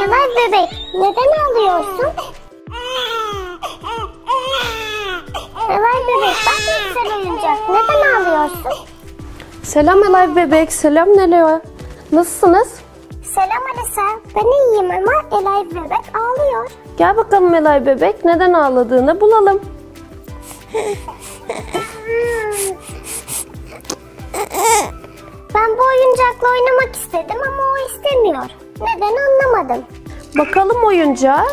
Yavaş bebek, neden ağlıyorsun? Yavaş bebek, bak ne güzel oyuncak. Neden ağlıyorsun? Selam Elay bebek, selam Nelo'ya. Nasılsınız? Selam Alisa. Ben iyiyim ama Elay bebek ağlıyor. Gel bakalım Elay bebek, neden ağladığını bulalım. Ben bu oyuncakla oynamak istedim ama o istemiyor. Neden anlamadım. Bakalım oyuncağa.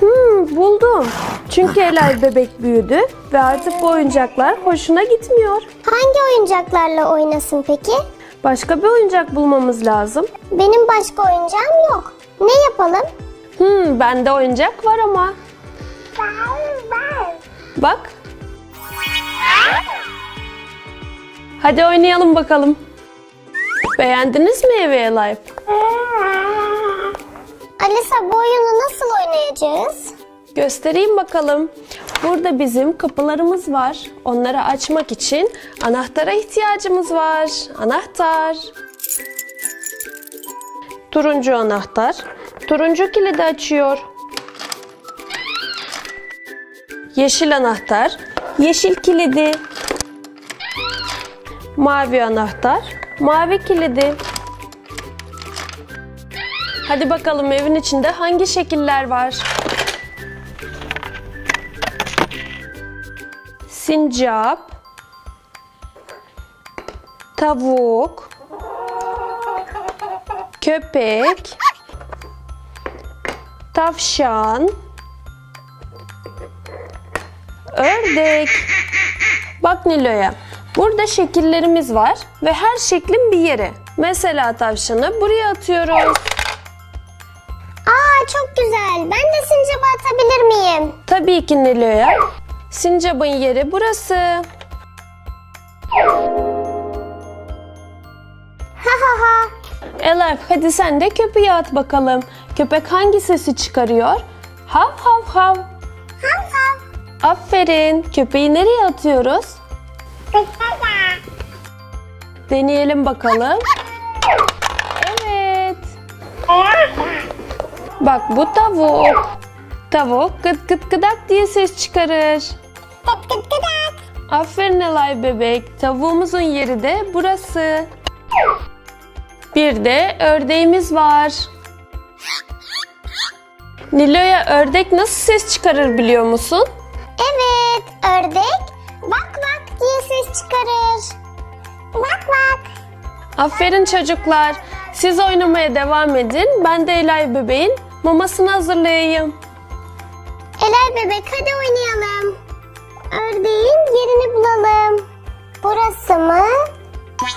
Hmm, buldum. Çünkü Elay bebek büyüdü ve artık bu oyuncaklar hoşuna gitmiyor. Hangi oyuncaklarla oynasın peki? Başka bir oyuncak bulmamız lazım. Benim başka oyuncağım yok. Ne yapalım? Hmm, bende oyuncak var ama. Bak. Hadi oynayalım bakalım. Beğendiniz mi evi Elay? Alisa bu oyunu nasıl oynayacağız? Göstereyim bakalım. Burada bizim kapılarımız var. Onları açmak için anahtara ihtiyacımız var. Anahtar. Turuncu anahtar. Turuncu kilidi açıyor. Yeşil anahtar. Yeşil kilidi. Mavi anahtar. Mavi kilidi. Hadi bakalım evin içinde hangi şekiller var? sincap, tavuk, köpek, tavşan, ördek. Bak Nilo'ya. Burada şekillerimiz var ve her şeklin bir yeri. Mesela tavşanı buraya atıyoruz. Aa çok güzel. Ben de sincaba atabilir miyim? Tabii ki Nilo'ya. Sincap'ın yeri burası. Ha ha ha. Elif hadi sen de köpeği at bakalım. Köpek hangi sesi çıkarıyor? Hav hav hav. Hav hav. Aferin. Köpeği nereye atıyoruz? Deneyelim bakalım. Evet. Bak bu tavuk. Tavuk gıt gıt gıdak diye ses çıkarır. Gıt gıt gıdak. Aferin Elay bebek. Tavuğumuzun yeri de burası. Bir de ördeğimiz var. Nilo'ya ördek nasıl ses çıkarır biliyor musun? Evet ördek bak bak diye ses çıkarır. Bak bak. Aferin çocuklar. Siz oynamaya devam edin. Ben de Elay bebeğin mamasını hazırlayayım. Elay bebek hadi oynayalım. Ördeğin yerini bulalım. Burası mı?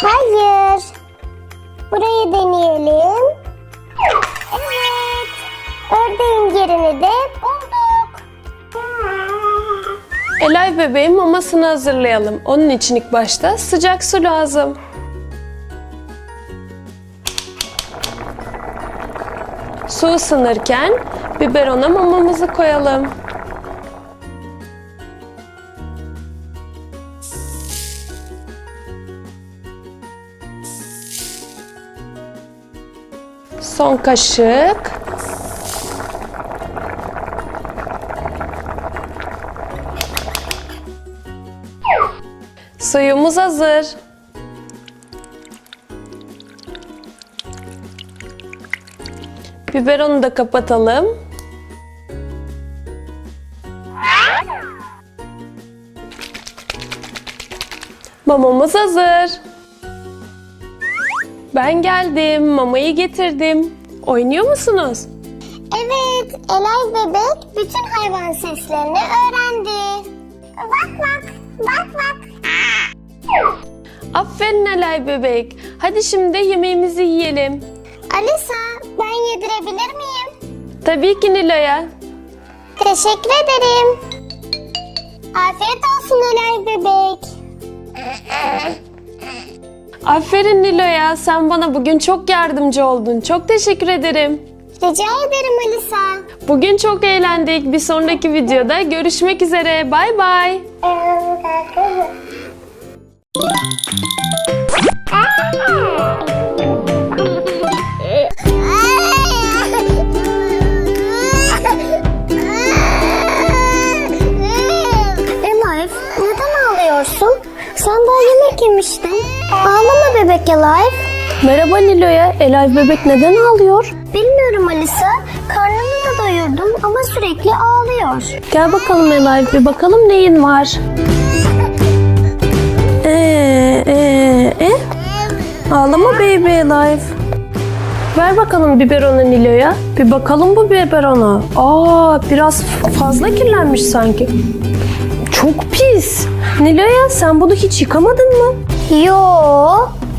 Hayır. Burayı deneyelim. Yerini de bulduk. Elay bebeğin mamasını hazırlayalım. Onun için ilk başta sıcak su lazım. Su ısınırken biberona mamamızı koyalım. Son kaşık. Suyumuz hazır. Biberonu da kapatalım. Mamamız hazır. Ben geldim. Mamayı getirdim. Oynuyor musunuz? Evet, Elay bebek bütün hayvan seslerini öğrendi. Bak bak, bak bak. Aferin Elay bebek. Hadi şimdi yemeğimizi yiyelim. Alisa, ben yedirebilir miyim? Tabii ki Nilo'ya. Teşekkür ederim. Afiyet olsun Elay bebek. Aferin Nilo'ya. Sen bana bugün çok yardımcı oldun. Çok teşekkür ederim. Rica ederim Alisa. Bugün çok eğlendik. Bir sonraki videoda görüşmek üzere. Bay bay. Elif neden ağlıyorsun? Sen daha yemek yemiştin. Ağlama bebek Elif. Merhaba Nilo'ya. Elay bebek neden ağlıyor? Bilmiyorum Alisa. Karnını da doyurdum ama sürekli ağlıyor. Gel bakalım Elay bir bakalım neyin var. Ee, e? Ağlama baby life. Ver bakalım biberonu Nilo'ya. Bir bakalım bu biberona. Aa biraz fazla kirlenmiş sanki. Çok pis. Nilo'ya sen bunu hiç yıkamadın mı? Yo,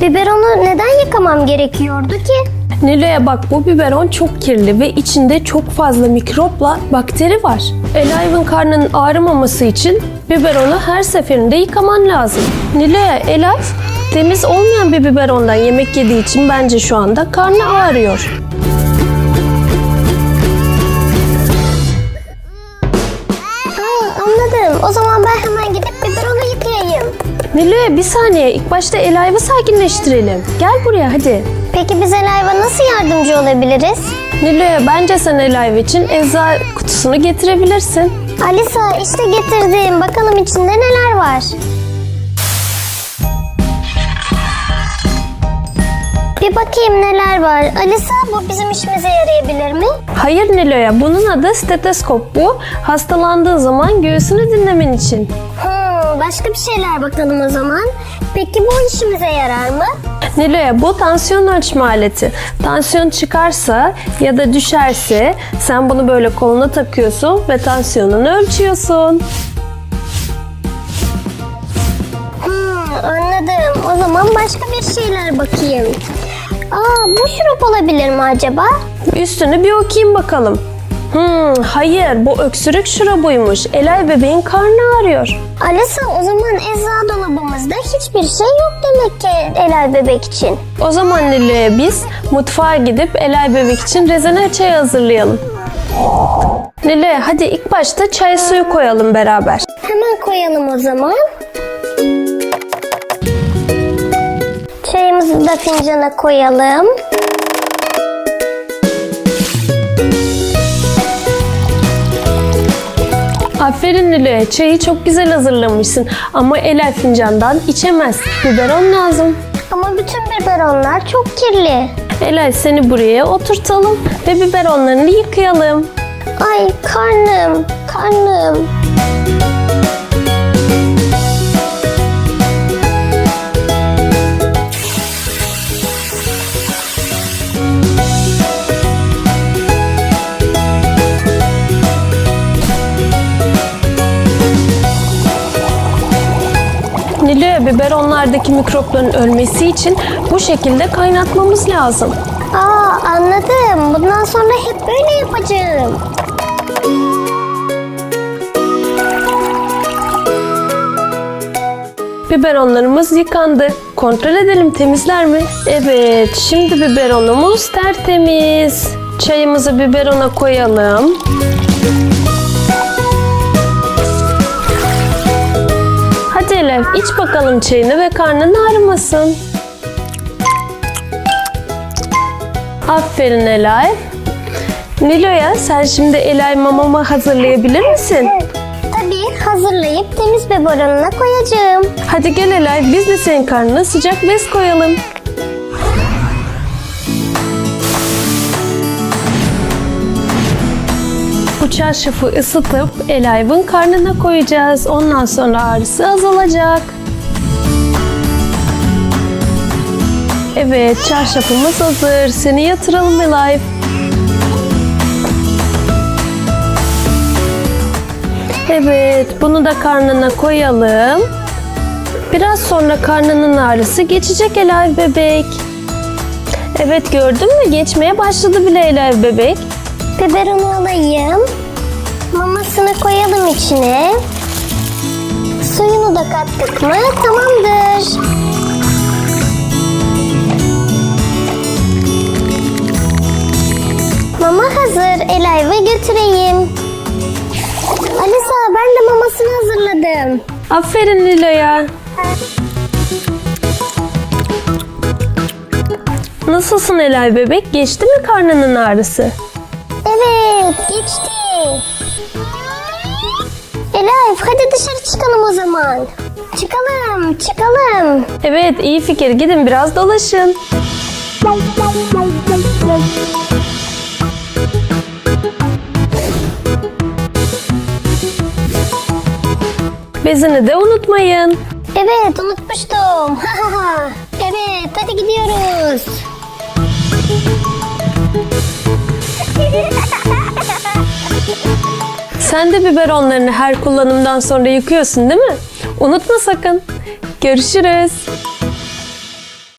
biberonu neden yıkamam gerekiyordu ki? Nilo'ya bak bu biberon çok kirli ve içinde çok fazla mikropla bakteri var. Elive'ın karnının ağrımaması için biberonu her seferinde yıkaman lazım. Nilo'ya Elive temiz olmayan bir biberondan yemek yediği için bence şu anda karnı ağrıyor. Ha, anladım. O zaman ben hemen gidip biberonu yıkayayım. Nilo'ya bir saniye ilk başta Elive'ı sakinleştirelim. Gel buraya hadi. Peki biz Elif'e nasıl yardımcı olabiliriz? Nilo'ya bence sen Elive için ecza kutusunu getirebilirsin. Alisa işte getirdim. Bakalım içinde neler var. Bir bakayım neler var. Alisa bu bizim işimize yarayabilir mi? Hayır Nilo'ya bunun adı steteskop bu. Hastalandığın zaman göğsünü dinlemen için. Hmm, başka bir şeyler bakalım o zaman. Peki bu işimize yarar mı? Nilo'ya bu tansiyon ölçme aleti. Tansiyon çıkarsa ya da düşerse sen bunu böyle koluna takıyorsun ve tansiyonunu ölçüyorsun. Hmm, anladım. O zaman başka bir şeyler bakayım. Aa, bu şurup olabilir mi acaba? Üstünü bir okuyayım bakalım. Hmm, hayır bu öksürük şurubuymuş. Elay bebeğin karnı ağrıyor. Alisa o zaman ecza dolabımızda hiçbir şey yok demek ki Elay bebek için. O zaman Nilo'ya biz mutfağa gidip Elay bebek için rezene çay hazırlayalım. Nilo'ya hadi ilk başta çay suyu koyalım beraber. Hemen koyalım o zaman. Çayımızı da fincana koyalım. Aferin Nilo'ya çayı çok güzel hazırlamışsın ama Elay fincandan içemez. Biberon lazım. Ama bütün biberonlar çok kirli. Elay seni buraya oturtalım ve biberonlarını yıkayalım. Ay karnım, karnım. Biberonlardaki mikropların ölmesi için bu şekilde kaynatmamız lazım. Aa anladım. Bundan sonra hep böyle yapacağım. Biberonlarımız yıkandı. Kontrol edelim temizler mi? Evet, şimdi biberonumuz tertemiz. Çayımızı biberona koyalım. İç bakalım çayını ve karnın ağrımasın. Aferin Elay. Nilo'ya sen şimdi Elay mamamı hazırlayabilir misin? Tabii hazırlayıp temiz biberonuna koyacağım. Hadi gel Elay biz de senin karnına sıcak bez koyalım. Bu çarşafı ısıtıp Elay'ın karnına koyacağız. Ondan sonra ağrısı azalacak. Evet çarşafımız hazır. Seni yatıralım Elay. Evet bunu da karnına koyalım. Biraz sonra karnının ağrısı geçecek Elay bebek. Evet gördün mü? Geçmeye başladı bile Elay bebek. Biberonu alayım. Mamasını koyalım içine. Suyunu da kattık mı tamamdır. Mama hazır. Elif'e götüreyim. Alisa ben de mamasını hazırladım. Aferin Nilo'ya. Nasılsın Elay bebek? Geçti mi karnının ağrısı? Evet geçti. Elif hadi dışarı çıkalım o zaman. Çıkalım çıkalım. Evet iyi fikir. Gidin biraz dolaşın. Bezini de unutmayın. Evet unutmuştum. evet hadi gidiyoruz. Sen de biberonlarını her kullanımdan sonra yıkıyorsun değil mi? Unutma sakın. Görüşürüz.